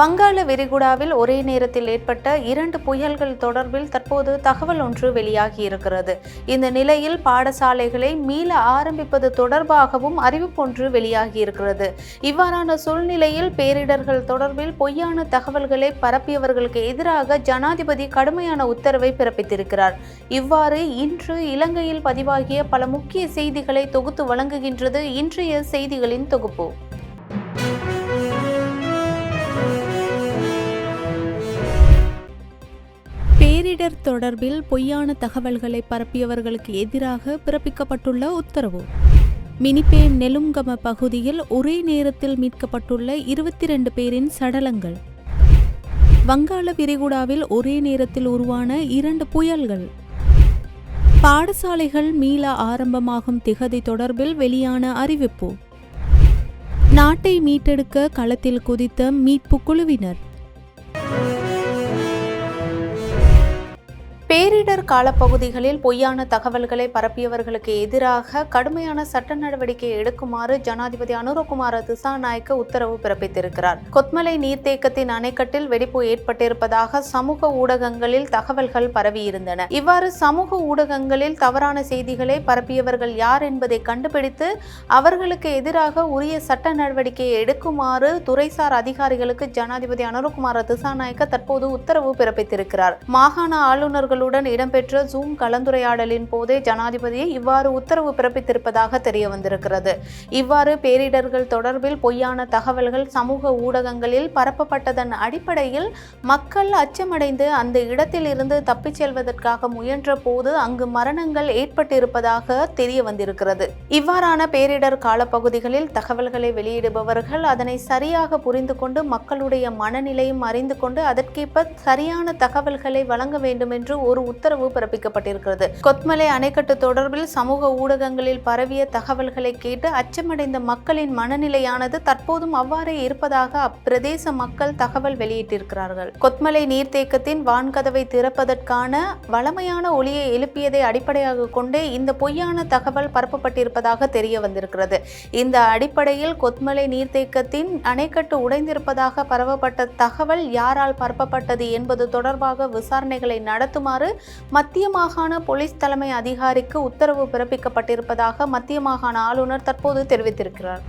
வங்காள விரிகுடாவில் ஒரே நேரத்தில் ஏற்பட்ட இரண்டு புயல்கள் தொடர்பில் தற்போது தகவல் ஒன்று வெளியாகி இருக்கிறது. இந்த நிலையில் பாடசாலைகளை மீள ஆரம்பிப்பது தொடர்பாகவும் அறிவிப்பொன்று வெளியாகி இருக்கிறது. இவ்வாறான சூழ்நிலையில் பேரிடர்கள் தொடர்பில் பொய்யான தகவல்களை பரப்பியவர்களுக்கு எதிராக ஜனாதிபதி கடுமையான உத்தரவை பிறப்பித்திருக்கிறார். இவ்வாறு இன்று இலங்கையில் பதிவாகிய பல முக்கிய செய்திகளை தொகுத்து வழங்குகின்றது இன்றைய செய்திகளின் தொகுப்பு. பேரிடர் தொடர்பில் பொய்யான தகவல்களை பரப்பியவர்களுக்கு எதிராக பிறப்பிக்கப்பட்டுள்ள உத்தரவு. மினிப்பே நெலுங்கம பகுதியில் ஒரே நேரத்தில் மீட்கப்பட்டுள்ள இருபத்தி ரெண்டு பேரின் சடலங்கள். வங்காள விரிகுடாவில் ஒரே நேரத்தில் உருவான இரண்டு புயல்கள். பாடசாலைகள் மீள ஆரம்பமாகும் திகதி தொடர்பில் வெளியான அறிவிப்பு. நாட்டை மீட்டெடுக்க களத்தில் குதித்த மீட்பு குழுவினர். பேரிடர் காலப்பகுதிகளில் பொய்யான தகவல்களை பரப்பியவர்களுக்கு எதிராக கடுமையான சட்ட நடவடிக்கை எடுக்குமாறு ஜனாதிபதி அனுரகுமார திசாநாயக்க உத்தரவு பிறப்பித்திருக்கிறார். கொத்மலை நீர்த்தேக்கத்தின் அணைக்கட்டில் வெடிப்பு ஏற்பட்டிருப்பதாக சமூக ஊடகங்களில் தகவல்கள் பரவியிருந்தன. இவ்வாறு சமூக ஊடகங்களில் தவறான செய்திகளை பரப்பியவர்கள் யார் என்பதை கண்டுபிடித்து அவர்களுக்கு எதிராக உரிய சட்ட நடவடிக்கையை எடுக்குமாறு துறைசார் அதிகாரிகளுக்கு ஜனாதிபதி அனுரகுமார திசாநாயக்க தற்போது உத்தரவு பிறப்பித்திருக்கிறார். மாகாண ஆளுநர்களுடன் இடம்பெற்ற ஜூம் கலந்துரையாடலின் போதே ஜனாதிபதியை இவ்வாறு உத்தரவு பிறப்பித்திருப்பதாக தெரிய வந்திருக்கிறது இவ்வாறு பேரிடர்கள் தொடர்பில் பொய்யான தகவல்கள் சமூக ஊடகங்களில் பரப்பப்பட்டதன் அடிப்படையில் மக்கள் அச்சமடைந்து அந்த இடத்தில் இருந்து தப்பிச் செல்வதற்காக முயன்ற போது அங்கு மரணங்கள் ஏற்பட்டிருப்பதாக தெரிய வந்திருக்கிறது இவ்வாறான பேரிடர் காலப்பகுதிகளில் தகவல்களை வெளியிடுபவர்கள் அதனை சரியாக புரிந்து கொண்டு மக்களுடைய மனநிலையும் அறிந்து கொண்டு அதற்கேற்ப சரியான தகவல்களை வழங்க வேண்டும் என்று ஒரு உத்தரவு பிறப்பிக்கப்பட்டிருக்கிறது. கொத்மலை அணைக்கட்டு தொடர்பில் சமூக ஊடகங்களில் பரவிய தகவல்களை கேட்டு அச்சமடைந்த மக்களின் மனநிலையானது தற்போதும் அவ்வாறே இருப்பதாக அப்பிரதேச மக்கள் தகவல் வெளியிட்டிருக்கிறார்கள். கொத்மலை நீர்த்தேக்கத்தின் வான்கதவை திறப்பதற்கான வளமையான ஒளியை எழுப்பியதை அடிப்படையாக கொண்டே இந்த பொய்யான தகவல் பரப்பப்பட்டிருப்பதாக தெரிய வந்திருக்கிறது. இந்த அடிப்படையில் கொத்மலை நீர்த்தேக்கத்தின் அணைக்கட்டு உடைந்திருப்பதாக பரவப்பட்ட தகவல் யாரால் பரப்பப்பட்டது என்பது தொடர்பாக விசாரணைகளை நடத்துமாறு மத்திய மாகாண போலீஸ் தலைமை அதிகாரிக்கு உத்தரவு பிறப்பிக்கப்பட்டிருப்பதாக மத்திய மாகாண ஆளுநர் தற்போது தெரிவித்திருக்கிறார்.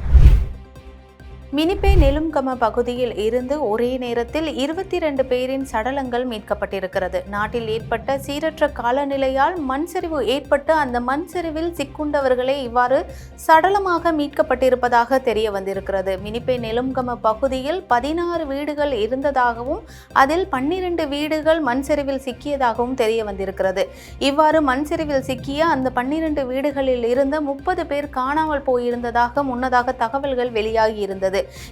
மினிப்பே நெலும்கம பகுதியில் இருந்து ஒரே நேரத்தில் இருபத்தி ரெண்டு பேரின் சடலங்கள் மீட்கப்பட்டிருக்கிறது. நாட்டில் ஏற்பட்ட சீரற்ற காலநிலையால் மண் சரிவு ஏற்பட்டு அந்த மண் சரிவில் சிக்குண்டவர்களே இவ்வாறு சடலமாக மீட்கப்பட்டிருப்பதாக தெரிய வந்திருக்கிறது. மினிப்பே நெலும்கம பகுதியில் பதினாறு வீடுகள் இருந்ததாகவும் அதில் பன்னிரண்டு வீடுகள் மண் சரிவில் சிக்கியதாகவும் தெரிய வந்திருக்கிறது. இவ்வாறு மண் சரிவில் சிக்கிய அந்த பன்னிரண்டு வீடுகளில் இருந்து முப்பது பேர் காணாமல் போயிருந்ததாக முன்னதாக தகவல்கள் வெளியாகி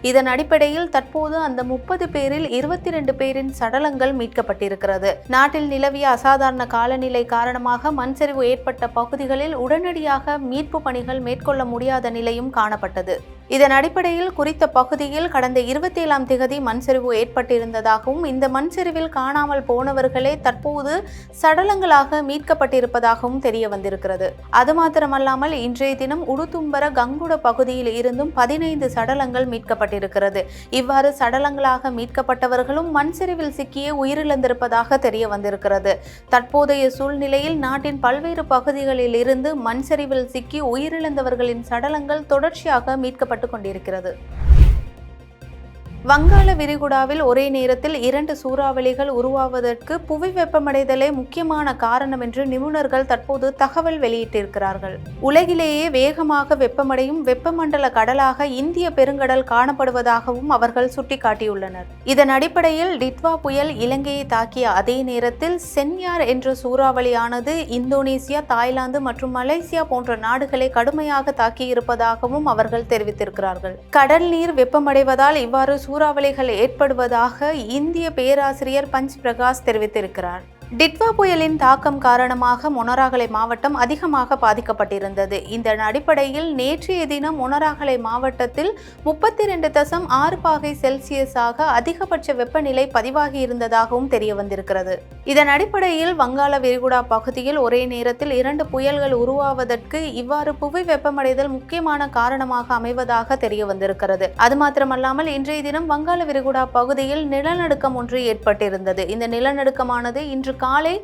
இதன் அடிப்படையில் தற்போது அந்த முப்பது பேரில் இருபத்தி ரெண்டு பேரின் சடலங்கள் மீட்கப்பட்டிருக்கிறது. நாட்டில் நிலவிய அசாதாரண காலநிலை காரணமாக மண்சரிவு ஏற்பட்ட பகுதிகளில் உடனடியாக மீட்பு பணிகள் மேற்கொள்ள முடியாத நிலையும் காணப்பட்டது. இதன் அடிப்படையில் குறித்த பகுதியில் கடந்த இருபத்தி ஏழாம் திகதி மண்சரிவு ஏற்பட்டிருந்ததாகவும் இந்த மண்சரிவில் காணாமல் போனவர்களே தற்போது சடலங்களாக மீட்கப்பட்டிருப்பதாகவும் தெரிய வந்திருக்கிறது. அது மாத்திரமல்லாமல் இன்றைய தினம் உடுத்தும்பர கங்குட பகுதியில் இருந்தும் பதினைந்து சடலங்கள் மீட்கப்பட்டிருக்கிறது. இவ்வாறு சடலங்களாக மீட்கப்பட்டவர்களும் மண் சரிவில் சிக்கியே உயிரிழந்திருப்பதாக தெரிய வந்திருக்கிறது. தற்போதைய சூழ்நிலையில் நாட்டின் பல்வேறு பகுதிகளில் இருந்து மண் சரிவில் சிக்கி உயிரிழந்தவர்களின் சடலங்கள் தொடர்ச்சியாக மீட்கப்பட்டு கொண்டிருக்கிறது வங்காள விரிகுடாவில் ஒரே நேரத்தில் இரண்டு சூறாவளிகள் உருவாவதற்கு புவி வெப்பமடைதலே முக்கியமான காரணம் என்று நிபுணர்கள் தற்போது தகவல் வெளியிட்டிருக்கிறார்கள். உலகிலேயே வேகமாக வெப்பமடையும் வெப்பமண்டல கடலாக இந்திய பெருங்கடல் காணப்படுவதாகவும் அவர்கள் சுட்டிக்காட்டியுள்ளனர். இதன் அடிப்படையில் டிட்வா புயல் இலங்கையை தாக்கிய அதே நேரத்தில் சென்யார் என்ற சூறாவளியானது இந்தோனேசியா தாய்லாந்து மற்றும் மலேசியா போன்ற நாடுகளை கடுமையாக தாக்கியிருப்பதாகவும் அவர்கள் தெரிவித்திருக்கிறார்கள். கடல் நீர் வெப்பமடைவதால் இவ்வாறு சூறாவளிகள் ஏற்படுவதாக இந்திய பேராசிரியர் பஞ்ச் பிரகாஷ் தெரிவித்திருக்கிறார். டிட்வா புயலின் தாக்கம் காரணமாக மொனராகலை மாவட்டம் அதிகமாக பாதிக்கப்பட்டிருந்தது. இந்த அடிப்படையில் நேற்றைய தினம் மொனராகலை மாவட்டத்தில் முப்பத்தி ரெண்டு தசம் ஆறு பாகை செல்சியஸாக அதிகபட்ச வெப்பநிலை பதிவாகி இருந்ததாகவும் தெரிய வந்திருக்கிறது இதன் அடிப்படையில் வங்காள விரிகுடா பகுதியில் ஒரே நேரத்தில் இரண்டு புயல்கள் உருவாவதற்கு இவ்வாறு புவி வெப்பமடைதல் முக்கியமான காரணமாக அமைவதாக தெரிய வந்திருக்கிறது அது மாத்திரமல்லாமல் இன்றைய தினம் வங்காள விரிகுடா பகுதியில் நிலநடுக்கம் ஒன்று ஏற்பட்டிருந்தது. இந்த நிலநடுக்கமானது இன்று காலை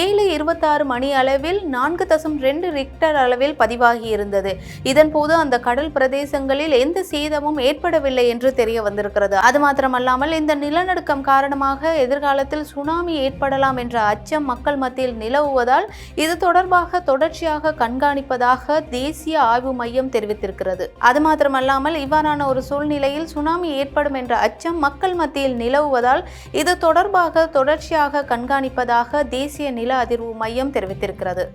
ஏழு இருபத்தாறு மணி அளவில் நான்கு தசம் ரெண்டு ரிக்டர் அளவில் பதிவாகி இருந்தது இதன் போது அந்த கடல் பிரதேசங்களில் எந்த சேதமும் ஏற்படவில்லை என்று தெரிய வந்திருக்கிறது. அது மாத்திரமல்லாமல் இந்த நிலநடுக்கம் காரணமாக எதிர்காலத்தில் சுனாமி ஏற்படலாம் என்ற அச்சம் மக்கள் மத்தியில் நிலவுவதால் இது தொடர்பாக தொடர்ச்சியாக கண்காணிப்பதாக தேசிய ஆய்வு மையம் தெரிவித்திருக்கிறது. அது மாத்திரமல்லாமல் இவ்வாறான ஒரு சூழ்நிலையில் சுனாமி ஏற்படும் என்ற அச்சம் மக்கள் மத்தியில் நிலவுவதால் இது தொடர்பாக தொடர்ச்சியாக கண்காணிப்பதாக தேசிய நில அதிர்வு மையம் தெரிவித்திருக்கிறது.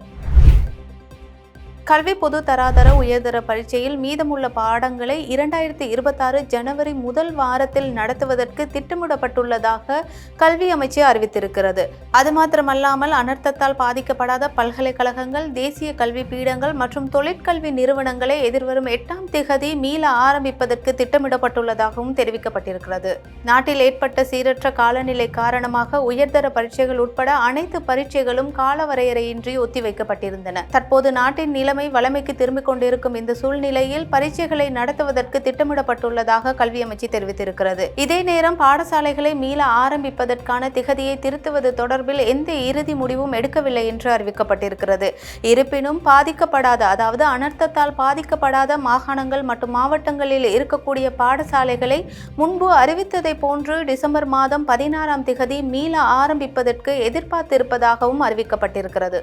கல்வி பொது தராதர உயர்தர பரீட்சையில் மீதமுள்ள பாடங்களை இரண்டாயிரத்தி இருபத்தாறு ஜனவரி முதல் வாரத்தில் நடத்துவதற்கு திட்டமிடப்பட்டுள்ளதாக கல்வி அமைச்சு அறிவித்திருக்கிறது. அது மாத்திரமல்லாமல் அனர்த்தத்தால் பாதிக்கப்படாத பல்கலைக்கழகங்கள் தேசிய கல்வி பீடங்கள் மற்றும் தொழிற்கல்வி நிறுவனங்களை எதிர்வரும் எட்டாம் திகதி மீள ஆரம்பிப்பதற்கு திட்டமிடப்பட்டுள்ளதாகவும் தெரிவிக்கப்பட்டிருக்கிறது. நாட்டில் ஏற்பட்ட சீரற்ற காலநிலை காரணமாக உயர்தர பரீட்சைகள் உட்பட அனைத்து பரீட்சைகளும் காலவரையறையின்றி ஒத்திவைக்கப்பட்டிருந்தன. தற்போது நாட்டின் நிலைமை வளமைக்கு திரும்பிக் கொண்டிருக்கும் இந்த சூழ்நிலையில் பரீட்சைகளை நடத்துவதற்கு திட்டமிடப்பட்டுள்ளதாக கல்வி அமைச்சு தெரிவித்திருக்கிறது. இதே நேரம் பாடசாலைகளை மீள ஆரம்பிப்பதற்கான திகதியை திருத்துவது தொடர்பில் எந்த இறுதி முடிவும் எடுக்கவில்லை என்று அறிவிக்கப்பட்டிருக்கிறது. இருப்பினும் பாதிக்கப்படாத அதாவது அனர்த்தத்தால் பாதிக்கப்படாத மாகாணங்கள் மற்றும் மாவட்டங்களில் இருக்கக்கூடிய பாடசாலைகளை முன்பு அறிவித்ததை போன்று டிசம்பர் மாதம் பதினாறாம் திகதி மீள ஆரம்பிப்பதற்கு எதிர்பார்த்திருப்பதாகவும் அறிவிக்கப்பட்டிருக்கிறது.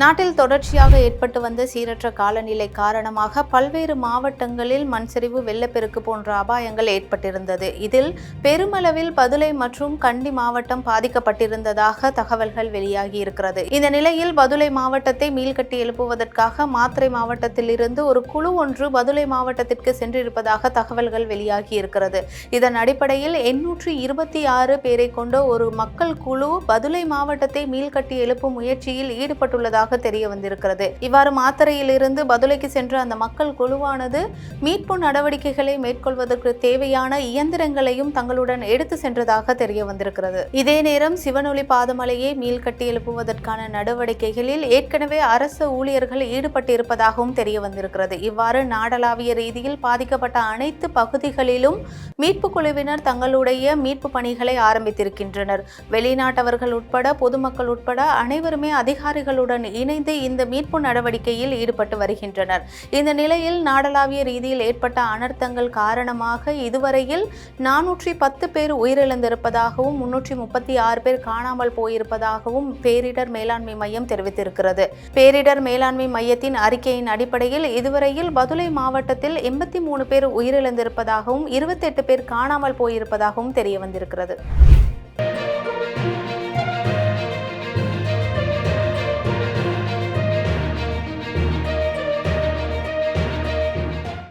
நாட்டில் தொடர்ச்சியாக ஏற்பட்டு வந்த சீரற்ற காலநிலை காரணமாக பல்வேறு மாவட்டங்களில் மண்சரிவு வெள்ளப்பெருக்கு போன்ற அபாயங்கள் ஏற்பட்டிருந்தது. இதில் பெருமளவில் பதுளை மற்றும் கண்டி மாவட்டம் பாதிக்கப்பட்டிருந்ததாக தகவல்கள் வெளியாகி இருக்கிறது. இந்த நிலையில் பதுளை மாவட்டத்தை மீள்கட்டி எழுப்புவதற்காக மாத்திரை மாவட்டத்திலிருந்து ஒரு குழு ஒன்று பதுளை மாவட்டத்திற்கு சென்றிருப்பதாக தகவல்கள் வெளியாகி இருக்கிறது. இதன் அடிப்படையில் எண்ணூற்று இருபத்தி ஆறு பேரை கொண்ட ஒரு மக்கள் குழு பதுளை மாவட்டத்தை மீள்கட்டி எழுப்பும் முயற்சியில் ஈடுபட்டுள்ளதாக உள்ளதாக தெரிய வந்திருக்கிறது. இவ்வாறு மாத்தறையிலிருந்து பதுளைக்கு சென்ற அந்த மக்கள் குழுவானது மீட்பு நடவடிக்கைகளை மேற்கொள்வதற்கு தேவையான இயந்திரங்களையும் தங்களுடன் எடுத்து சென்றதாக தெரிய வந்திருக்கிறது. இதே நேரம் சிவனொளி பாதமலையை மீள்கட்டி எழுப்புவதற்கான நடவடிக்கைகளில் ஏற்கனவே அரசு ஊழியர்கள் ஈடுபட்டிருப்பதாகவும் தெரிய வந்திருக்கிறது. இவ்வாறு நாடளாவிய ரீதியில் பாதிக்கப்பட்ட அனைத்து பகுதிகளிலும் மீட்பு குழுவினர் தங்களுடைய மீட்பு பணிகளை ஆரம்பித்திருக்கின்றனர். வெளிநாட்டவர்கள் உட்பட பொதுமக்கள் உட்பட அனைவருமே அதிகாரிகளுடன் இணைந்து இந்த மீட்பு நடவடிக்கையில் ஈடுபட்டு வருகின்றனர். இந்த நிலையில் நாடளாவிய ரீதியில் ஏற்பட்ட அனர்த்தங்கள் காரணமாக இதுவரையில் நானூற்றி பத்து பேர் உயிரிழந்திருப்பதாகவும் முன்னூற்றி முப்பத்தி ஆறு பேர் காணாமல் போயிருப்பதாகவும் பேரிடர் மேலாண்மை மையம் தெரிவித்திருக்கிறது. பேரிடர் மேலாண்மை மையத்தின் அறிக்கையின் அடிப்படையில் இதுவரையில் பதுளை மாவட்டத்தில் எண்பத்தி மூணு பேர் உயிரிழந்திருப்பதாகவும் இருபத்தெட்டு பேர் காணாமல் போயிருப்பதாகவும் தெரிய வந்திருக்கிறது